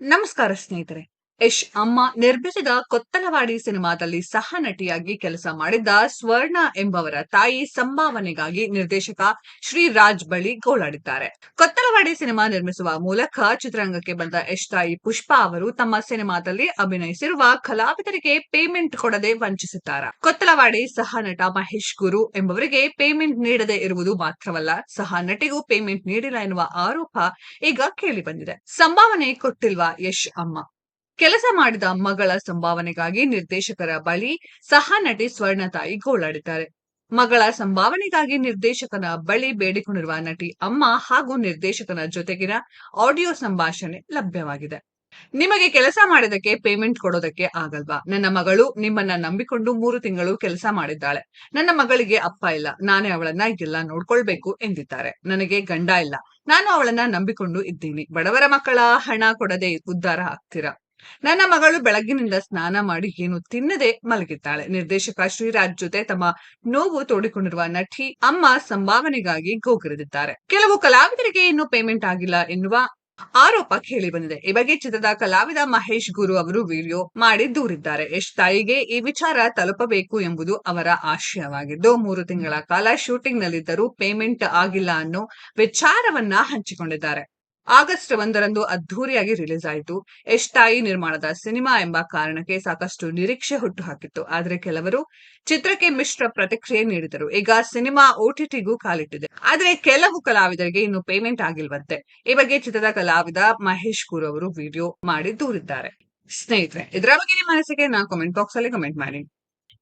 ನಮಸ್ಕಾರ ಸ್ನೇಹಿತರೆ. ಯಶ್ ಅಮ್ಮ ನಿರ್ಮಿಸಿದ ಕೊತ್ತಲವಾಡಿ ಸಿನಿಮಾದಲ್ಲಿ ಸಹ ನಟಿಯಾಗಿ ಕೆಲಸ ಮಾಡಿದ್ದ ಸ್ವರ್ಣ ಎಂಬವರ ತಾಯಿ ಸಂಭಾವನೆಗಾಗಿ ನಿರ್ದೇಶಕ ಶ್ರೀರಾಜ್ ಬಳಿ ಗೋಳಾಡಿದ್ದಾರೆ. ಕೊತ್ತಲವಾಡಿ ಸಿನಿಮಾ ನಿರ್ಮಿಸುವ ಮೂಲಕ ಚಿತ್ರರಂಗಕ್ಕೆ ಬಂದ ಯಶ್ ತಾಯಿ ಪುಷ್ಪಾ ಅವರು ತಮ್ಮ ಸಿನಿಮಾದಲ್ಲಿ ಅಭಿನಯಿಸಿರುವ ಕಲಾವಿದರಿಗೆ ಪೇಮೆಂಟ್ ಕೊಡದೆ ವಂಚಿಸಿದ್ದಾರೆ ಕೊತ್ತಲವಾಡಿ ಸಹ ನಟ ಮಹೇಶ್ ಗುರು ಎಂಬವರಿಗೆ ಪೇಮೆಂಟ್ ನೀಡದೆ ಇರುವುದು ಮಾತ್ರವಲ್ಲ, ಸಹ ನಟಿಗೂ ಪೇಮೆಂಟ್ ನೀಡಿಲ್ಲ ಎನ್ನುವ ಆರೋಪ ಈಗ ಕೇಳಿ ಬಂದಿದೆ. ಸಂಭಾವನೆ ಕೊಟ್ಟಿಲ್ವಾ ಯಶ್ ಅಮ್ಮ? ಕೆಲಸ ಮಾಡಿದ ಮಗಳ ಸಂಭಾವನೆಗಾಗಿ ನಿರ್ದೇಶಕರ ಬಳಿ ಸಹ ನಟಿ ಸ್ವರ್ಣ ತಾಯಿ ಗೋಳಾಡಿದ್ದಾರೆ. ಮಗಳ ಸಂಭಾವನೆಗಾಗಿ ನಿರ್ದೇಶಕನ ಬಳಿ ಬೇಡಿಕೊಂಡಿರುವ ನಟಿ ಅಮ್ಮ ಹಾಗೂ ನಿರ್ದೇಶಕನ ಜೊತೆಗಿನ ಆಡಿಯೋ ಸಂಭಾಷಣೆ ಲಭ್ಯವಾಗಿದೆ. ನಿಮಗೆ ಕೆಲಸ ಮಾಡಿದಕ್ಕೆ ಪೇಮೆಂಟ್ ಕೊಡೋದಕ್ಕೆ ಆಗಲ್ವಾ? ನನ್ನ ಮಗಳು ನಿಮ್ಮನ್ನ ನಂಬಿಕೊಂಡು ಮೂರು ತಿಂಗಳು ಕೆಲಸ ಮಾಡಿದ್ದಾಳೆ. ನನ್ನ ಮಗಳಿಗೆ ಅಪ್ಪ ಇಲ್ಲ. ನಾನೇ ಅವಳನ್ನ ಎಲ್ಲ ನೋಡ್ಕೊಳ್ಬೇಕು ಎಂದಿದ್ದಾರೆ. ನನಗೆ ಗಂಡ ಇಲ್ಲ. ನಾನು ಅವಳನ್ನ ನಂಬಿಕೊಂಡು ಇದ್ದೀನಿ. ಬಡವರ ಮಕ್ಕಳ ಹಣ ಕೊಡದೆ ಉದ್ಧಾರ ಆಗ್ತೀರಾ? ನನ್ನ ಮಗಳು ಬೆಳಗ್ಗಿನಿಂದ ಸ್ನಾನ ಮಾಡಿ ಏನು ತಿನ್ನದೆ ಮಲಗಿದ್ದಾಳೆ. ನಿರ್ದೇಶಕ ಶ್ರೀರಾಜ್ ಜೊತೆ ತಮ್ಮ ನೋವು ತೋಡಿಕೊಂಡಿರುವ ನಟಿ ಅಮ್ಮ ಸಂಭಾವನೆಗಾಗಿ ಗೋಗರೆದಿದ್ದಾರೆ. ಕೆಲವು ಕಲಾವಿದರಿಗೆ ಇನ್ನೂ ಪೇಮೆಂಟ್ ಆಗಿಲ್ಲ ಎನ್ನುವ ಆರೋಪ ಕೇಳಿ ಬಂದಿದೆ. ಈ ಬಗ್ಗೆ ಚಿತ್ರದ ಕಲಾವಿದ ಮಹೇಶ್ ಗುರು ಅವರು ವಿಡಿಯೋ ಮಾಡಿ ದೂರಿದ್ದಾರೆ. ಯಶ್ ತಾಯಿಗೆ ಈ ವಿಚಾರ ತಲುಪಬೇಕು ಎಂಬುದು ಅವರ ಆಶಯವಾಗಿದ್ದು, ಮೂರು ತಿಂಗಳ ಕಾಲ ಶೂಟಿಂಗ್ ನಲ್ಲಿದ್ದರೂ ಪೇಮೆಂಟ್ ಆಗಿಲ್ಲ ಅನ್ನೋ ವಿಚಾರವನ್ನ ಹಂಚಿಕೊಂಡಿದ್ದಾರೆ. ಆಗಸ್ಟ್ ಒಂದರಂದು ಅದ್ಧೂರಿಯಾಗಿ ರಿಲೀಸ್ ಆಯಿತು. ಎಷ್ಟಾಯಿ ನಿರ್ಮಾಣದ ಸಿನಿಮಾ ಎಂಬ ಕಾರಣಕ್ಕೆ ಸಾಕಷ್ಟು ನಿರೀಕ್ಷೆ ಹುಟ್ಟುಹಾಕಿತ್ತು. ಆದರೆ ಕೆಲವರು ಚಿತ್ರಕ್ಕೆ ಮಿಶ್ರ ಪ್ರತಿಕ್ರಿಯೆ ನೀಡಿದರು. ಈಗ ಸಿನಿಮಾ ಓಟಿಟಿಗೂ ಕಾಲಿಟ್ಟಿದೆ. ಆದರೆ ಕೆಲವು ಕಲಾವಿದರಿಗೆ ಇನ್ನು ಪೇಮೆಂಟ್ ಆಗಿಲ್ವಂತೆ. ಈ ಬಗ್ಗೆ ಚಿತ್ರದ ಕಲಾವಿದ ಮಹೇಶ್ ಗುರು ಅವರು ವಿಡಿಯೋ ಮಾಡಿ ದೂರಿದ್ದಾರೆ. ಸ್ನೇಹಿತರೆ, ಇದರ ಬಗ್ಗೆ ನಿಮ್ಮ ಅನಿಸಿಕೆ, ನಾ ಕಾಮೆಂಟ್ ಬಾಕ್ಸ್ ಅಲ್ಲಿ ಕಮೆಂಟ್ ಮಾಡಿ.